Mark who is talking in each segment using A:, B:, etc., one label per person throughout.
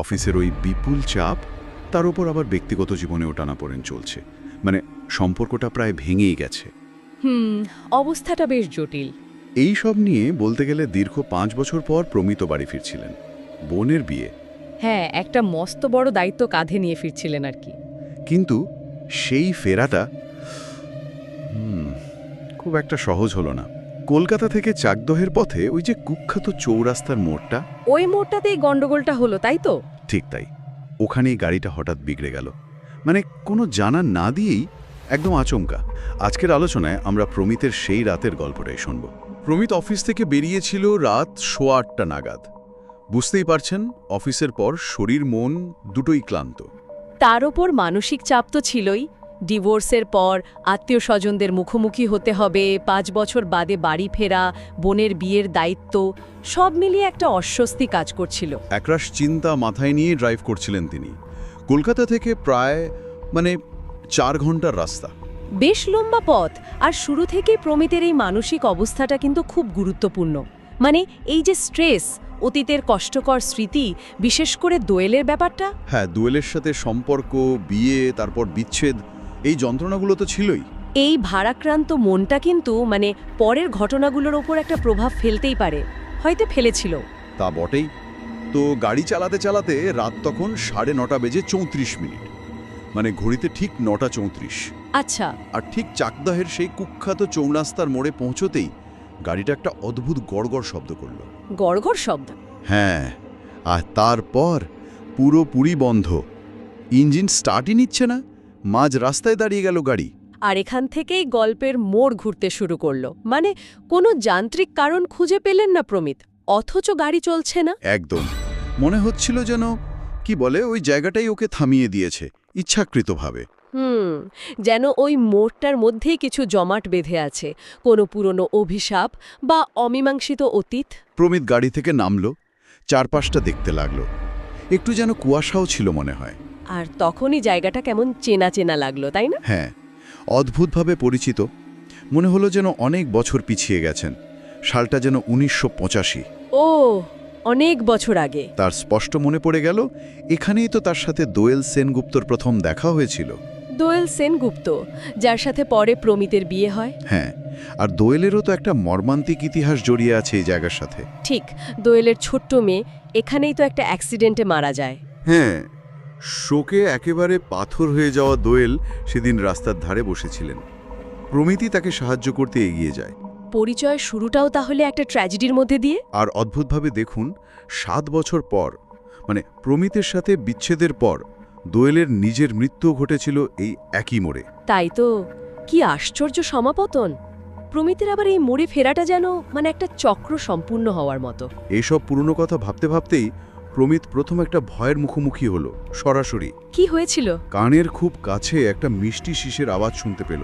A: অফিসের ওই বিপুল চাপ তার উপর আবার ব্যক্তিগত জীবনেও টানাপোড়েন চলছে। মানে সম্পর্কটা প্রায় ভেঙেই গেছে।
B: হুম অবস্থাটা বেশ জটিল।
A: এই সব নিয়ে বলতে গেলে দীর্ঘ পাঁচ বছর পর প্রমিত বাড়ি ফিরছিলেন। বোনের বিয়ে।
B: হ্যাঁ একটা মস্ত বড় দায়িত্ব কাঁধে নিয়ে ফিরছিলেন আর কি।
A: কিন্তু সেই ফেরাটা হুম, খুব একটা সহজ হলো না। কলকাতা থেকে চাকদহের পথে ওই যে কুখ্যাত চৌরাস্তার মোড়টা?
B: ওই মোড়টাতেই গন্ডগোলটা হলো তাই তো?
A: ঠিক তাই। ওখানেই গাড়িটা হঠাৎ বিগড়ে গেল। মানে কোনো জানা না দিয়েই একদম আচমকা। আজকের আলোচনায় আমরা প্রমিতের সেই রাতের গল্পটাই শুনব। প্রমিত অফিস থেকে বেরিয়েছিল রাত সোয়া আটটা নাগাদ। বুঝতেই পারছেন অফিসের পর শরীর মন দুটোই ক্লান্ত।
B: তার ওপর মানসিক চাপ তো ছিলই। ডিভোর্সের পর আত্মীয় স্বজনদের মুখোমুখি হতে হবে পাঁচ বছর বাদে বাড়ি ফেরা বোনের বিয়ের দায়িত্ব সব মিলিয়ে একটা অস্বস্তি কাজ করছিল।
A: একরাশ চিন্তা মাথায় নিয়ে ড্রাইভ করছিলেন তিনি। কলকাতা থেকে প্রায় মানে চার ঘণ্টার রাস্তা।
B: বেশ লম্বা পথ আর শুরু থেকেই প্রমিতের এই মানসিক অবস্থাটা কিন্তু খুব গুরুত্বপূর্ণ। মানে এই যে স্ট্রেস অতীতের কষ্টকর স্মৃতি বিশেষ করে দোয়েলের ব্যাপারটা?
A: হ্যাঁ দোয়েলের সাথে সম্পর্ক বিয়ে তারপর বিচ্ছেদ এই যন্ত্রণাগুলো তো ছিলই।
B: এই ভারাক্রান্ত মনটা কিন্তু মানে পরের ঘটনাগুলোর ওপর একটা প্রভাব ফেলতেই পারে হয়তো ফেলেছিল।
A: তা বটেই। তো গাড়ি চালাতে চালাতে রাত তখন সাড়ে নটা বেজে চৌত্রিশ মিনিট। মানে ঘড়িতে ঠিক নটা চৌত্রিশ।
B: আচ্ছা।
A: আর ঠিক চাকদাহের সেই কুখ্যাত চৌরাস্তার মোড়ে পৌঁছতেই গাড়িটা একটা অদ্ভুত গড়গড় শব্দ করল।
B: গড়গড় শব্দ?
A: হ্যাঁ আর তারপর পুরোপুরি বন্ধ। ইঞ্জিন স্টার্টই নিচ্ছে না। মাঝ রাস্তায় দাঁড়িয়ে গেল গাড়ি।
B: আর এখান থেকেই গল্পের মোড় ঘুরতে শুরু করল। মানে কোনো যান্ত্রিক কারণ খুঁজে পেলেন না প্রমিত অথচ গাড়ি চলছে না?
A: একদম। মনে হচ্ছিল যেন কি বলে ওই জায়গাটাই ওকে থামিয়ে দিয়েছে ইচ্ছাকৃতভাবে।
B: হুম যেন ওই মোড়টার মধ্যেই কিছু জমাট বেঁধে আছে কোনো পুরনো অভিশাপ বা অমীমাংসিত অতীত।
A: প্রমিত গাড়ি থেকে নামলো চারপাশটা দেখতে লাগল। একটু যেন কুয়াশাও ছিল মনে হয়।
B: আর তখনই জায়গাটা কেমন চেনা চেনা লাগল তাই না?
A: হ্যাঁ অদ্ভুতভাবে পরিচিত। মনে হলো যেন অনেক বছর পিছিয়ে গেছেন। সালটা যেন উনিশশো পঁচাশি।
B: ও অনেক বছর আগে।
A: তার স্পষ্ট মনে পড়ে গেল এখানেই তো তার সাথে দোয়েল সেনগুপ্তর প্রথম দেখা হয়েছিল।
B: দোয়েল সেনগুপ্ত যার সাথে পরে প্রমিতের বিয়ে হয়?
A: হ্যাঁ আর দোয়েলেরও তো একটা মর্মান্তিক ইতিহাস জড়িয়ে আছে এই জায়গার সাথে।
B: ঠিক দোয়েলের ছোট্ট মেয়ে এখানেই তো একটা অ্যাক্সিডেন্টে মারা যায়।
A: হ্যাঁ শোকে একেবারে পাথর হয়ে যাওয়া দোয়েল সেদিন রাস্তার ধারে বসেছিলেন। প্রমিতি তাকে সাহায্য করতে এগিয়ে যায়।
B: পরিচয়ের শুরুটাও তাহলে একটা ট্র্যাজেডির মধ্যে দিয়ে?
A: আর অদ্ভুতভাবে দেখুন সাত বছর পর মানে প্রমিতের সাথে বিচ্ছেদের পর দোয়েলের নিজের মৃত্যু ঘটেছিল এই একই মোড়ে।
B: তাই তো কি আশ্চর্য সমাপতন! প্রমিতের আবার এই মোড়ে ফেরাটা যেন মানে একটা চক্র সম্পূর্ণ হওয়ার মতো।
A: এইসব পুরনো কথা ভাবতে ভাবতেই প্রমিত প্রথম একটা ভয়ের মুখোমুখি হলো সরাসরি।
B: কি হয়েছিল?
A: কানের খুব কাছে একটা মিষ্টি শিশের আওয়াজ শুনতে পেল।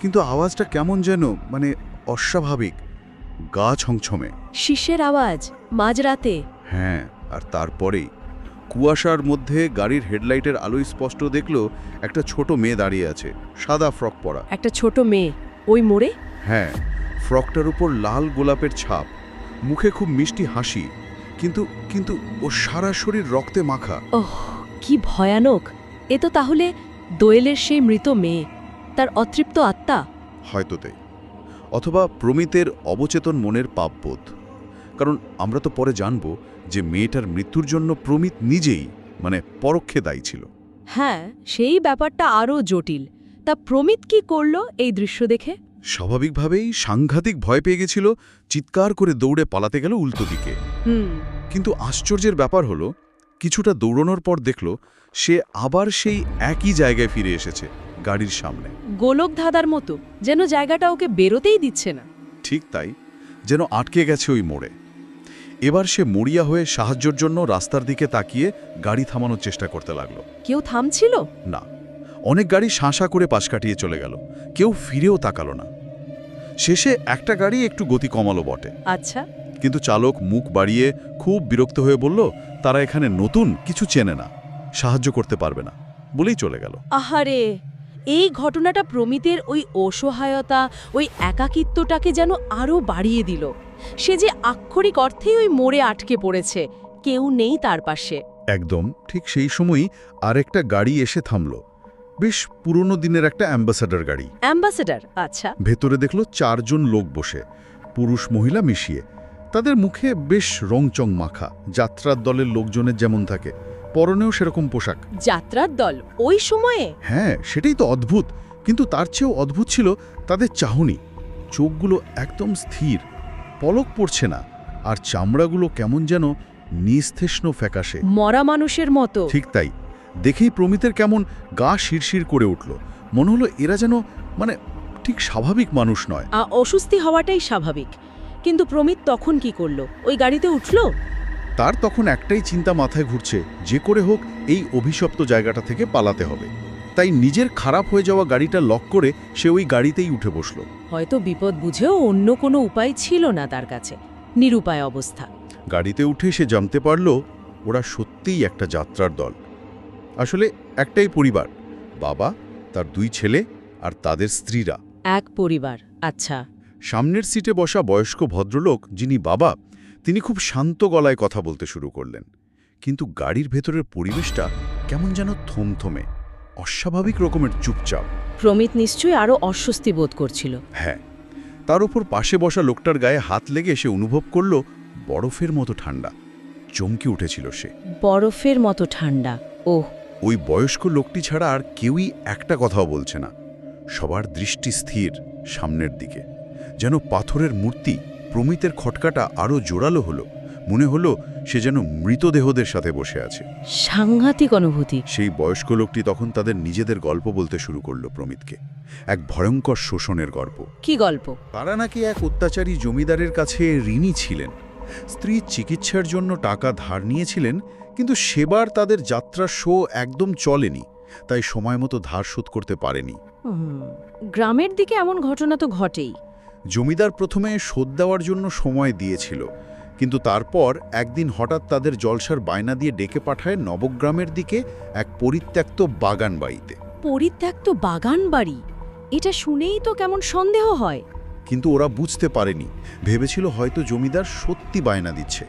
A: কিন্তু আওয়াজটা কেমন যেন মানে অস্বাভাবিক গা ছমছমে।
B: শিশের আওয়াজ মাঝরাতে।
A: হ্যাঁ আর তারপরেই। কুয়াশার মধ্যে গাড়ির হেডলাইটের আলোয় স্পষ্ট দেখল একটা ছোট মেয়ে দাঁড়িয়ে আছে সাদা ফ্রক পরা।
B: একটা ছোট মেয়ে ওই মোড়ে?
A: হ্যাঁ ফ্রকটার উপর লাল গোলাপের ছাপ। মুখে খুব মিষ্টি হাসি। কিন্তু কিন্তু ও সারা শরীর রক্তে মাখা।
B: ওহ কি ভয়ানক! এ তো তাহলে দোয়েলের সেই মৃত মেয়ে তার অতৃপ্ত আত্মা।
A: হয়তো তাই। অথবা প্রমিতের অবচেতন মনের পাপবোধ। কারণ আমরা তো পরে জানব যে মেয়েটার মৃত্যুর জন্য প্রমিত নিজেই মানে পরোক্ষে দায়ী ছিল।
B: হ্যাঁ সেই ব্যাপারটা আরও জটিল। তা প্রমিত কি করল এই দৃশ্য দেখে?
A: স্বাভাবিকভাবেই সাংঘাতিক ভয় পেয়ে গেছিল চিৎকার করে দৌড়ে পালাতে গেল উল্টো দিকে। কিন্তু আশ্চর্যের ব্যাপার হলো কিছুটা দৌড়ানোর পর দেখল সে আবার সেই একই জায়গায় ফিরে এসেছে গাড়ির সামনে।
B: গোলক ধাঁধার মতো যেন জায়গাটা ওকে বেরোতেই দিচ্ছে না।
A: ঠিক তাই যেন আটকে গেছে ওই মোড়ে। এবার সে মরিয়া হয়ে সাহায্যের জন্য রাস্তার দিকে তাকিয়ে গাড়ি থামানোর চেষ্টা করতে লাগল।
B: কেউ থামছিল?
A: না অনেক গাড়ি শাঁসা করে পাশ কাটিয়ে চলে গেল কেউ ফিরেও তাকালো না। শেষে একটা গাড়ি একটু গতি কমালো বটে।
B: আচ্ছা।
A: কিন্তু চালক মুখ বাড়িয়ে খুব বিরক্ত হয়ে বলল তারা এখানে নতুন কিছু চেনে না সাহায্য করতে পারবে না বলেই চলে গেল।
B: আহারে এই ঘটনাটা প্রমিতের ওই অসহায়তা ওই একাকিত্বটাকে যেন আরও বাড়িয়ে দিল। সে যে আক্ষরিক অর্থেই ওই মোড়ে আটকে পড়েছে কেউ নেই তার পাশে।
A: একদম ঠিক সেই সময়ই আরেকটা গাড়ি এসে থামল। বেশ পুরনো দিনের একটা অ্যাম্বাসাডার গাড়ি।
B: অ্যাম্বাসেডার? আচ্ছা।
A: ভেতরে দেখল চারজন লোক বসে পুরুষ মহিলা মিশিয়ে। তাদের মুখে বেশ রংচং মাখা। যাত্রার দলের লোকজনের যেমন থাকে পরনেও সেরকম পোশাক।
B: যাত্রার দল? ওই সময়ে?
A: হ্যাঁ সেটাই তো অদ্ভুত। কিন্তু তার চেয়েও অদ্ভুত ছিল তাদের চাহনি। চোখগুলো একদম স্থির পলক পড়ছে না আর চামড়াগুলো কেমন যেন নিস্তেষ্ণ ফ্যাকাশে।
B: মরা মানুষের মতো।
A: ঠিক তাই। দেখেই প্রমিতের কেমন গা শিরশির করে উঠল। মনে হলো এরা যেন মানে ঠিক স্বাভাবিক মানুষ নয়।
B: আ, অস্বস্তি হওয়াটাই স্বাভাবিক। কিন্তু প্রমিত তখন কি করল? ওই গাড়িতে উঠল?
A: তার তখন একটাই চিন্তা মাথায় ঘুরছে যে করে হোক এই অভিশপ্ত জায়গাটা থেকে পালাতে হবে। তাই নিজের খারাপ হয়ে যাওয়া গাড়িটা লক করে সে ওই গাড়িতেই উঠে বসল।
B: হয়তো বিপদ বুঝেও অন্য কোনো উপায় ছিল না তার কাছে। নিরুপায় অবস্থা।
A: গাড়িতে উঠে সে জানতে পারল ওরা সত্যিই একটা যাত্রার দল। আসলে একটাই পরিবার বাবা তার দুই ছেলে আর তাদের স্ত্রীরা।
B: এক পরিবার আচ্ছা।
A: সামনের সিটে বসা বয়স্ক ভদ্রলোক যিনি বাবা তিনি খুব শান্ত গলায় কথা বলতে শুরু করলেন। কিন্তু গাড়ির ভেতরের পরিবেশটা কেমন যেন থমথমে অস্বাভাবিক রকমের চুপচাপ।
B: প্রমিত নিশ্চয়ই আরও অস্বস্তি বোধ করছিল।
A: হ্যাঁ তার উপর পাশে বসা লোকটার গায়ে হাত লেগে সে অনুভব করল বরফের মতো ঠান্ডা চমকে উঠেছিল সে।
B: বরফের মতো ঠান্ডা ওহ।
A: ওই বয়স্ক লোকটি ছাড়া আর কেউই একটা কথাও বলছে না। সবার দৃষ্টি স্থির সামনের দিকে। যেন পাথরের মূর্তি প্রমিতের খটকাটা আরও জোরালো হলো। মনে হলো সে যেন মৃতদেহদের সাথে বসে আছে।
B: সাংঘাতিক অনুভূতি।
A: সেই বয়স্ক লোকটি তখন তাদের নিজেদের গল্প বলতে শুরু করল প্রমিতকে। এক ভয়ঙ্কর শোষণের গল্প।
B: কি গল্প?
A: তারা নাকি এক অত্যাচারী জমিদারের কাছে ঋণী ছিলেন। স্ত্রীর চিকিৎসার জন্য টাকা ধার নিয়েছিলেন কিন্তু সেবার তাদের যাত্রার শো একদম চলেনি তাই সময় মতো ধার শোধ করতে পারেনি।
B: গ্রামের দিকে এমন ঘটনা তো ঘটেই।
A: জমিদার প্রথমে শোধ দেওয়ার জন্য সময় দিয়েছিল কিন্তু তারপর একদিন হঠাৎ তাদের জলসার বায়না দিয়ে ডেকে পাঠায় নবগ্রামের দিকে এক পরিত্যক্ত বাগান বাড়িতে।
B: পরিত্যক্ত বাগান বাড়ি? এটা শুনেই তো কেমন সন্দেহ হয়।
A: কিন্তু ওরা বুঝতে পারেনি ভেবেছিল হয়তো জমিদার সত্যি বায়না দিচ্ছে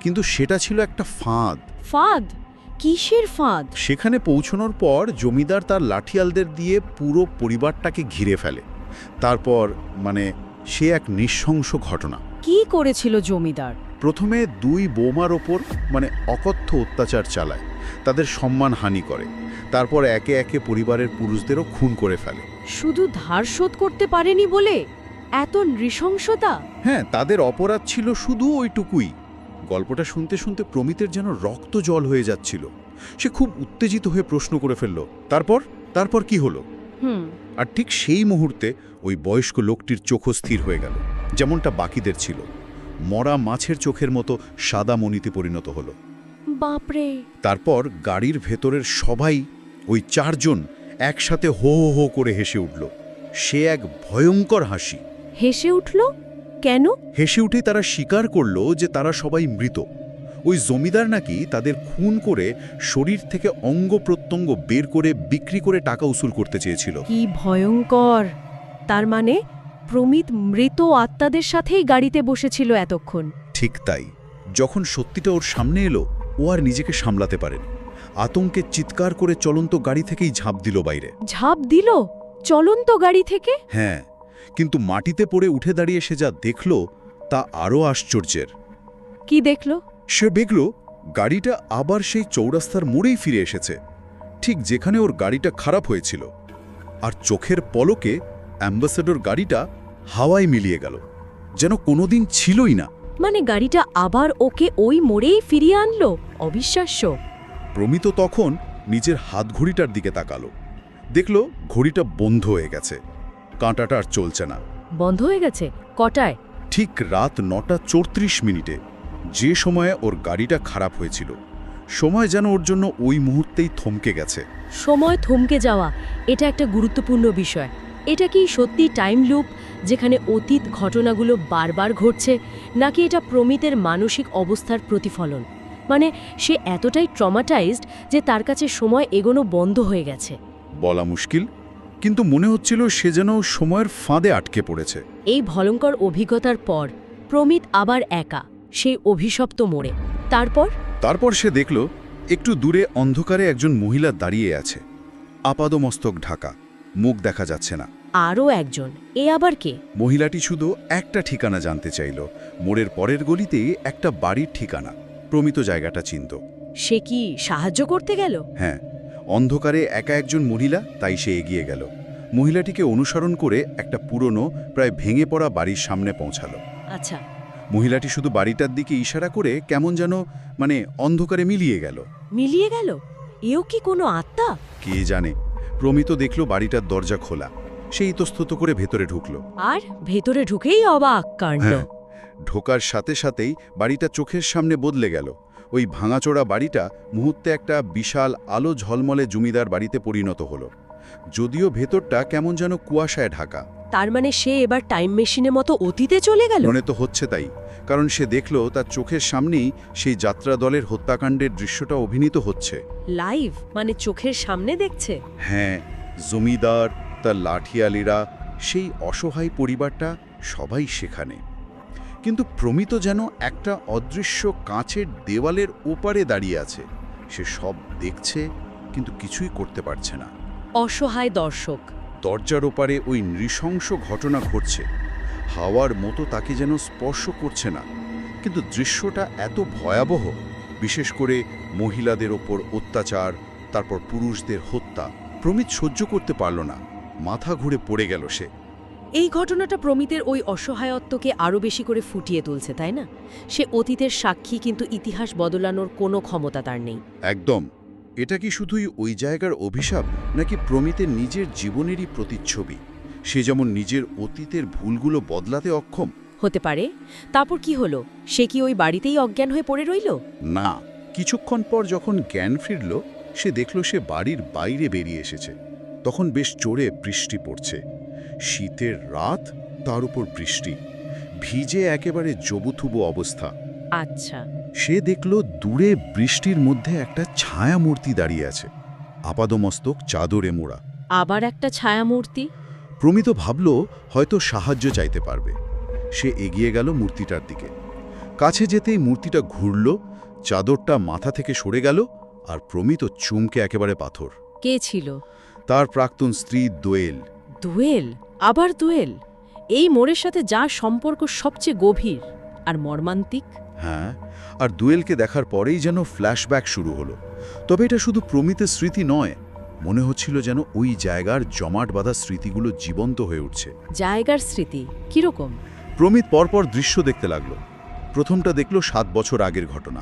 A: কিন্তু সেটা ছিল একটা ফাঁদ।
B: ফাঁদ? কিসের ফাঁদ?
A: সেখানে পৌঁছানোর পর জমিদার তার লাঠিয়ালদের দিয়ে পুরো পরিবারটাকে ঘিরে ফেলে। তারপর মানে সে এক নৃশংস ঘটনা।
B: কি করেছিল জমিদার?
A: প্রথমে দুই বোমার ওপর মানে অকথ্য অত্যাচার চালায়। তাদের সম্মান হানি করে। তারপর একে একে পরিবারের পুরুষদেরও খুন করে ফেলে।
B: শুধু ধার শোধ করতে পারেনি বলে? এত নৃশংসতা?
A: হ্যাঁ তাদের অপরাধ ছিল শুধু ওইটুকুই। গল্পটা শুনতে শুনতে প্রমিতের যেন রক্ত জল হয়ে যাচ্ছিল। সে খুব উত্তেজিত হয়ে প্রশ্ন করে ফেলল তারপর? তারপর কি হলো? আর ঠিক সেই মুহূর্তে ওই বয়স্ক লোকটির চোখও স্থির হয়ে গেল যেমনটা বাকিদের ছিল। মরা মাছের চোখের মতো সাদা মণিতে পরিণত হলো।
B: বাপরে!
A: তারপর গাড়ির ভেতরের সবাই ওই চারজন একসাথে হো হো হো করে হেসে উঠল। সে এক ভয়ঙ্কর হাসি।
B: হেসে উঠল? কেন?
A: হেসে উঠে তারা স্বীকার করল যে তারা সবাই মৃত। ওই জমিদার নাকি তাদের খুন করে শরীর থেকে অঙ্গ প্রত্যঙ্গ বের করে বিক্রি করে টাকা উসুল করতে চেয়েছিল।
B: কি ভয়ঙ্কর! তার মানে প্রমিত মৃত আত্মাদের সাথেই গাড়িতে বসেছিল এতক্ষণ।
A: ঠিক তাই। যখন সত্যিটা ওর সামনে এলো ও আর নিজেকে সামলাতে পারেন। আতঙ্কে চিৎকার করে চলন্ত গাড়ি থেকেই ঝাঁপ দিল বাইরে।
B: ঝাঁপ দিল? চলন্ত গাড়ি থেকে?
A: হ্যাঁ কিন্তু মাটিতে পড়ে উঠে দাঁড়িয়ে সে যা দেখল তা আরও আশ্চর্যের।
B: কি দেখল?
A: সে দেখল গাড়িটা আবার সেই চৌরাস্তার মোড়েই ফিরে এসেছে। ঠিক যেখানে ওর গাড়িটা খারাপ হয়েছিল। আর চোখের পলকে অ্যাম্বাসেডর গাড়িটা হাওয়ায় মিলিয়ে গেল। যেন কোনোদিন ছিলই না।
B: মানে গাড়িটা আবার ওকে ওই মোড়েই ফিরিয়ে আনলো? অবিশ্বাস্য।
A: প্রমিত তখন নিজের হাত ঘড়িটার দিকে তাকালো। দেখল ঘড়িটা বন্ধ হয়ে গেছে। কাঁটাটা আর চলছে না।
B: বন্ধ হয়ে গেছে? কটায়?
A: ঠিক রাত নটা চৌত্রিশ মিনিটে যে সময়ে ওর গাড়িটা খারাপ হয়েছিল সময় যেন ওর জন্য ওই মুহূর্তেই থমকে গেছে।
B: সময় থমকে যাওয়া এটা একটা গুরুত্বপূর্ণ বিষয়। এটা কি সত্যি টাইম লুপ যেখানে অতীত ঘটনাগুলো বারবার ঘটছে নাকি এটা প্রমিতের মানসিক অবস্থার প্রতিফলন? মানে সে এতটাই ট্রমাটাইজড যে তার কাছে সময় এগোনো বন্ধ হয়ে গেছে।
A: বলা মুশকিল কিন্তু মনে হচ্ছিল সে যেন সময়ের ফাঁদে আটকে পড়েছে।
B: এই ভয়ঙ্কর অভিজ্ঞতার পর প্রমিত আবার একা সেই অভিশপ্ত মোড়ে তারপর?
A: তারপর সে দেখল একটু দূরে অন্ধকারে একজন মহিলা দাঁড়িয়ে আছে। আপাদমস্তক ঢাকা মুখ দেখা যাচ্ছে না।
B: আরও একজন এ আবার কে?
A: মহিলাটি শুধু একটা ঠিকানা জানতে চাইল মোড়ের পরের গলিতে একটা বাড়ির ঠিকানা প্রমিত জায়গাটা চিনত।
B: সে কি সাহায্য করতে গেল?
A: হ্যাঁ অন্ধকারে একা একজন মহিলা তাই সে এগিয়ে গেল। মহিলাটিকে অনুসরণ করে একটা পুরনো প্রায় ভেঙে পড়া বাড়ির সামনে পৌঁছালো।
B: আচ্ছা।
A: মহিলাটি শুধু বাড়িটার দিকে ইশারা করে কেমন যেন মানে অন্ধকারে মিলিয়ে গেল।
B: মিলিয়ে গেল? এও কি কোনো আত্মা?
A: কে জানে? প্রমিত দেখল বাড়িটার দরজা খোলা। সে ইতস্তত করে ভেতরে ঢুকল।
B: আর ভেতরে ঢুকেই অবাক কাণ্ড।
A: হ্যাঁ ঢোকার সাথে সাথেই বাড়িটা চোখের সামনে বদলে গেল। ওই ভাঙাচোড়া বাড়িটা মুহূর্তে একটা বিশাল আলো ঝলমলে জমিদার বাড়িতে পরিণত হলো। যদিও ভেতরটা কেমন যেন কুয়াশায় ঢাকা।
B: তার মানে সে এবার টাইম মেশিনের মতো অতীতে চলে গেল?
A: মনে তো হচ্ছে তাই কারণ সে দেখল তার চোখের সামনেই সেই যাত্রা দলের হত্যাকাণ্ডের দৃশ্যটা অভিনীত হচ্ছে।
B: লাইভ মানে চোখের সামনে দেখছে?
A: হ্যাঁ জমিদার তার লাঠিয়ালিরা সেই অসহায় পরিবারটা সবাই সেখানে। কিন্তু প্রমিত যেন একটা অদৃশ্য কাঁচের দেওয়ালের ওপারে দাঁড়িয়ে আছে। সে সব দেখছে কিন্তু কিছুই করতে পারছে না।
B: অসহায় দর্শক।
A: দরজার ওপারে ওই নৃশংস ঘটনা ঘটছে। হাওয়ার মতো তাকে যেন স্পর্শ করছে না। কিন্তু দৃশ্যটা এত ভয়াবহ বিশেষ করে মহিলাদের ওপর অত্যাচার তারপর পুরুষদের হত্যা প্রমিত সহ্য করতে পারল না। মাথা ঘুরে পড়ে গেল সে।
B: এই ঘটনাটা প্রমিতের ওই অসহায়ত্বকে আরও বেশি করে ফুটিয়ে তুলছে তাই না? সে অতীতের সাক্ষী কিন্তু ইতিহাস বদলানোর কোনো ক্ষমতা তার নেই।
A: একদম। এটা কি শুধুই ওই জায়গার অভিশাপ নাকি প্রমিতের নিজের জীবনেরই প্রতিচ্ছবি? সে যেমন নিজের অতীতের ভুলগুলো বদলাতে অক্ষম।
B: হতে পারে। তারপর কি হলো? সে কি ওই বাড়িতেই অজ্ঞান হয়ে পড়ে রইল?
A: না। কিছুক্ষণ পর যখন জ্ঞান ফিরল সে দেখল সে বাড়ির বাইরে বেরিয়ে এসেছে। তখন বেশ জোরে বৃষ্টি পড়ছে। শীতের রাত তার উপর বৃষ্টি। ভিজে একেবারে জবুথুবু অবস্থা।
B: আচ্ছা।
A: সে দেখল দূরে বৃষ্টির মধ্যে একটা ছায়া মূর্তি দাঁড়িয়ে আছে। আপাদমস্তক চাদরে মোড়া।
B: আবার একটা ছায়ামূর্তি?
A: প্রমিত ভাবল হয়তো সাহায্য চাইতে পারবে। সে এগিয়ে গেল মূর্তিটার দিকে। কাছে যেতেই মূর্তিটা ঘুরল চাদরটা মাথা থেকে সরে গেল আর প্রমিত চুমকে একেবারে পাথর।
B: কে ছিল?
A: তার প্রাক্তন স্ত্রী দোয়েল।
B: দুয়েল? আবার দুয়েল এই মোড়ের সাথে যা সম্পর্ক সবচেয়ে গভীর আর মর্মান্তিক?
A: হ্যাঁ আর দোয়েলকে দেখার পরেই যেন ফ্ল্যাশব্যাক শুরু হলো। তবে এটা শুধু প্রমিতের স্মৃতি নয় মনে হচ্ছিল যেন ওই জায়গার জমাট বাঁধা স্মৃতিগুলো জীবন্ত হয়ে উঠছে।
B: জায়গার স্মৃতি কীরকম?
A: প্রমিত পরপর দৃশ্য দেখতে লাগল। প্রথমটা দেখল সাত বছর আগের ঘটনা।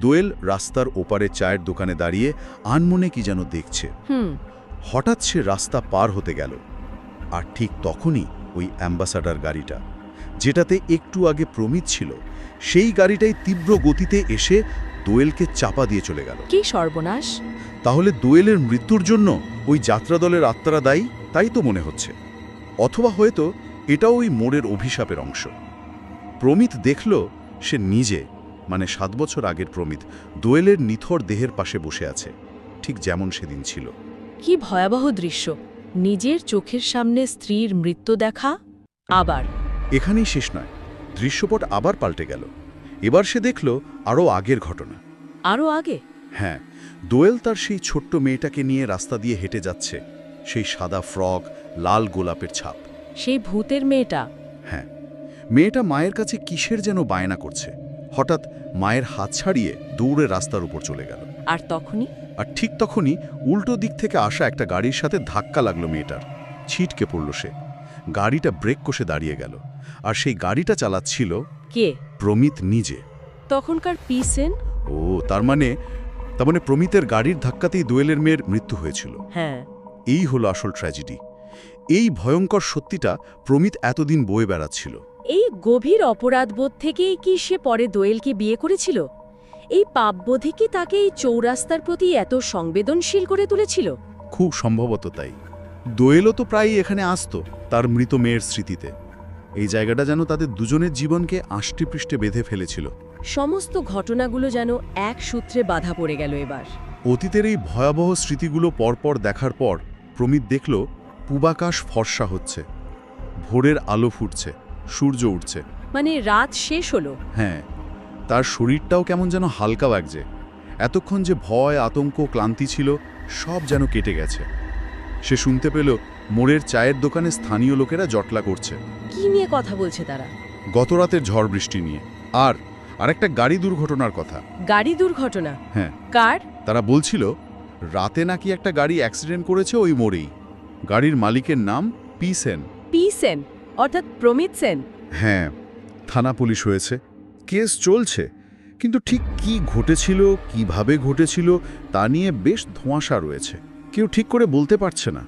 A: দোয়েল রাস্তার ওপারে চায়ের দোকানে দাঁড়িয়ে আনমনে কি যেন দেখছে।
B: হুম।
A: হঠাৎ সে রাস্তা পার হতে গেল। আর ঠিক তখনই ওই অ্যাম্বাসাডার গাড়িটা যেটাতে একটু আগে প্রমিত ছিল সেই গাড়িটাই তীব্র গতিতে এসে দোয়েলকে চাপা দিয়ে চলে গেল।
B: কি সর্বনাশ!
A: তাহলে দোয়েলের মৃত্যুর জন্য ওই যাত্রা দলের আত্মারা দায়ী? তাই তো মনে হচ্ছে। অথবা হয়তো এটাও ওই মোড়ের অভিশাপের অংশ। প্রমিত দেখল সে নিজে মানে সাত বছর আগের প্রমিত দোয়েলের নিথর দেহের পাশে বসে আছে ঠিক যেমন সেদিন ছিল।
B: কি ভয়াবহ দৃশ্য! নিজের চোখের সামনে স্ত্রীর মৃত্যু দেখা আবার।
A: এখানেই শেষ নয় দৃশ্যপট আবার পাল্টে গেল। এবার সে দেখল আরও আগের ঘটনা।
B: আরও আগে?
A: হ্যাঁ দোয়েল তার সেই ছোট্ট মেয়েটাকে নিয়ে রাস্তা দিয়ে হেঁটে যাচ্ছে সেই সাদা ফ্রক লাল গোলাপের ছাপ।
B: সেই ভূতের মেয়েটা?
A: হ্যাঁ মেয়েটা মায়ের কাছে কিসের যেন বায়না করছে? হঠাৎ মায়ের হাত ছাড়িয়ে দৌড়ে রাস্তার উপর চলে গেল।
B: আর তখনই?
A: আর ঠিক তখনই উল্টো দিক থেকে আসা একটা গাড়ির সাথে ধাক্কা লাগল মেয়েটার। ছিটকে পড়ল সে। গাড়িটা ব্রেক কষে দাঁড়িয়ে গেল। আর সেই গাড়িটা চালাচ্ছিল
B: কে?
A: প্রমিত নিজে।
B: তখনকার পিসেন?
A: ও তার মানে তার মানে প্রমিতের গাড়ির ধাক্কাতেই দোয়েলের মেয়ের মৃত্যু হয়েছিল।
B: হ্যাঁ।
A: এই হলো আসল ট্র্যাজেডি এই ভয়ঙ্কর সত্যিটা প্রমিত এতদিন বয়ে বেড়াচ্ছিল।
B: এই গভীর অপরাধবোধ থেকেই কি সে পরে দোয়েলকে বিয়ে করেছিল? এই পাপবোধে কি তাকে এই চৌরাস্তার প্রতি এত সংবেদনশীল করে তুলেছিল?
A: খুব সম্ভবত তাই। দোয়েলও তো প্রায়ই এখানে আসতো তার মৃত মেয়ের স্মৃতিতে। এই জায়গাটা যেন তাদের দুজনের জীবনকে আষ্টিপৃষ্টে বেঁধে ফেলেছিল।
B: সমস্ত ঘটনাগুলো যেন এক সূত্রে বাধা পড়ে গেল এবার।
A: অতীতের এই ভয়াবহ স্মৃতিগুলো পরপর দেখার পর প্রমিত দেখল পূবাকাশ ফর্সা হচ্ছে। ভোরের আলো ফুটছে সূর্য উঠছে।
B: মানে রাত শেষ হলো।
A: হ্যাঁ তার শরীরটাও কেমন যেন হালকা লাগছে এতক্ষণ যে ভয় আতঙ্ক ক্লান্তি ছিল সব যেন কেটে গেছে। সে শুনতে পেল মোড়ের চায়ের দোকানে স্থানীয় লোকেরা জটলা করছে।
B: কি নিয়ে কথা বলছে তারা?
A: গত রাতের ঝড় বৃষ্টি নিয়ে। আর আরেকটা গাড়ি দুর্ঘটনার কথা।
B: গাড়ি দুর্ঘটনা?
A: হ্যাঁ।
B: কার?
A: তারা বলছিল রাতে নাকি একটা গাড়ি অ্যাক্সিডেন্ট করেছে ওই মোড়েই। গাড়ির মালিকের নাম পি সেন।
B: পি সেন অর্থাৎ প্রমিত সেন।
A: হ্যাঁ থানা পুলিশ হয়েছে। কেস চলছে কিন্তু ঠিক কি ঘটেছিল কীভাবে ঘটেছিল তা নিয়ে বেশ ধোঁয়াশা রয়েছে। কেউ ঠিক করে বলতে পারছে না।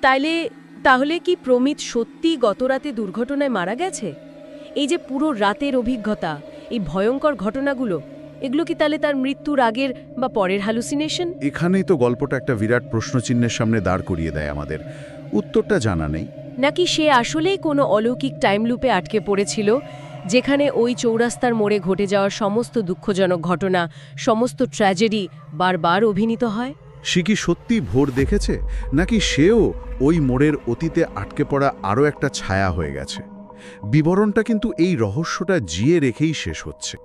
B: তাইলে তাহলে কি প্রমিত সত্যি গতরাতে দুর্ঘটনায় মারা গেছে? এই যে পুরো রাতের অভিজ্ঞতা এই ভয়ঙ্কর ঘটনাগুলো এগুলো কি তাহলে তার মৃত্যুর আগের বা পরের হ্যালুসিনেশন
A: এখানেই তো গল্পটা একটা বিরাট প্রশ্নচিহ্নের সামনে দাঁড় করিয়ে দেয় আমাদের। উত্তরটা জানা নেই।
B: নাকি সে আসলেই কোনো অলৌকিক টাইম লুপে আটকে পড়েছিল? যেখানে ওই চৌরাস্তার মোড়ে ঘটে যাওয়ার সমস্ত দুঃখজনক ঘটনা, সমস্ত ট্র্যাজেডি বারবার অভিনীত হয়?
A: সে কি সত্যি ভোর দেখেছে, নাকি সেও ওই মোড়ের অতীতে আটকে পড়া আরও একটা ছায়া হয়ে গেছে? বিবরণটা কিন্তু এই রহস্যটা জিয়ে রেখেই শেষ হচ্ছে।